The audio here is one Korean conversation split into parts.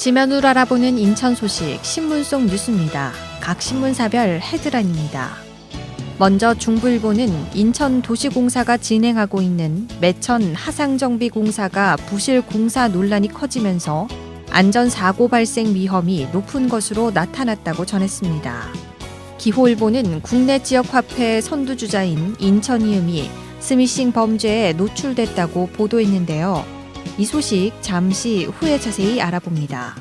지면으로 알아보는 인천 소식 신문 속 뉴스입니다. 각 신문사별 헤드라인입니다. 먼저 중부일보는 인천 도시공사가 진행하고 있는 매천 하상정비공사가 부실 공사 논란이 커지면서 안전사고 발생 위험이 높은 것으로 나타났다고 전했습니다. 기호일보는 국내 지역 화폐 선두주자인 인천이음이 스미싱 범죄에 노출됐다고 보도했는데요. 이 소식 잠시 후에 자세히 알아봅니다.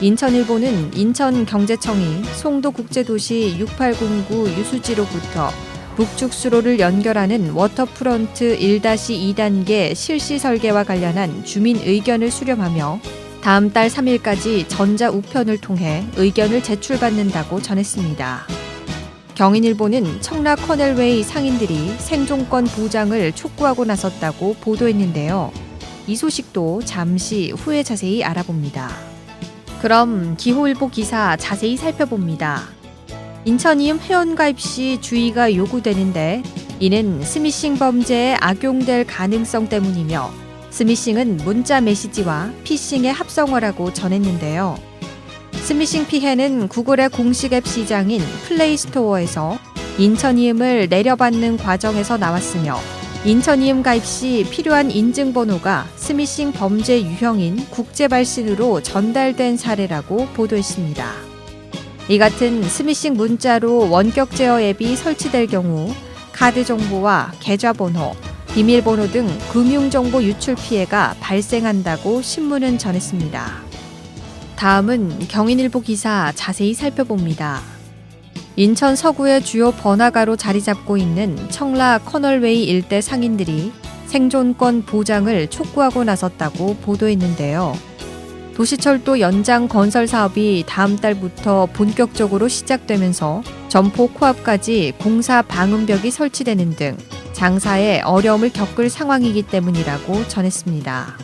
인천일보는 인천경제청이 송도국제도시 6809 유수지로부터 북측수로를 연결하는 워터프런트 1-2단계 실시 설계와 관련한 주민 의견을 수렴하며 다음 달 3일까지 전자 우편을 통해 의견을 제출받는다고 전했습니다. 경인일보는 청라 커넬웨이 상인들이 생존권 보장을 촉구하고 나섰다고 보도했는데요. 이 소식도 잠시 후에 자세히 알아봅니다. 그럼 기호일보 기사 자세히 살펴봅니다. 인천이음 회원가입 시 주의가 요구되는데 이는 스미싱 범죄에 악용될 가능성 때문이며 스미싱은 문자 메시지와 피싱의 합성어라고 전했는데요. 스미싱 피해는 구글의 공식 앱 시장인 플레이스토어에서 인천이음을 내려받는 과정에서 나왔으며 인천이음 가입 시 필요한 인증번호가 스미싱 범죄 유형인 국제발신으로 전달된 사례라고 보도했습니다. 이 같은 스미싱 문자로 원격 제어 앱이 설치될 경우 카드 정보와 계좌번호, 비밀번호 등 금융정보 유출 피해가 발생한다고 신문은 전했습니다. 다음은 경인일보 기사 자세히 살펴봅니다. 인천 서구의 주요 번화가로 자리 잡고 있는 청라 커널웨이 일대 상인들이 생존권 보장을 촉구하고 나섰다고 보도했는데요. 도시철도 연장 건설 사업이 다음 달부터 본격적으로 시작되면서 점포 코앞까지 공사 방음벽이 설치되는 등 장사에 어려움을 겪을 상황이기 때문이라고 전했습니다.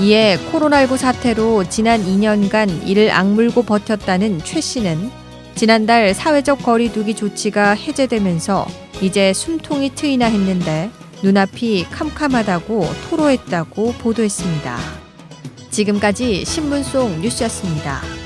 이에 코로나19 사태로 지난 2년간 이를 악물고 버텼다는 최 씨는 지난달 사회적 거리두기 조치가 해제되면서 이제 숨통이 트이나 했는데 눈앞이 캄캄하다고 토로했다고 보도했습니다. 지금까지 신문 속 뉴스였습니다.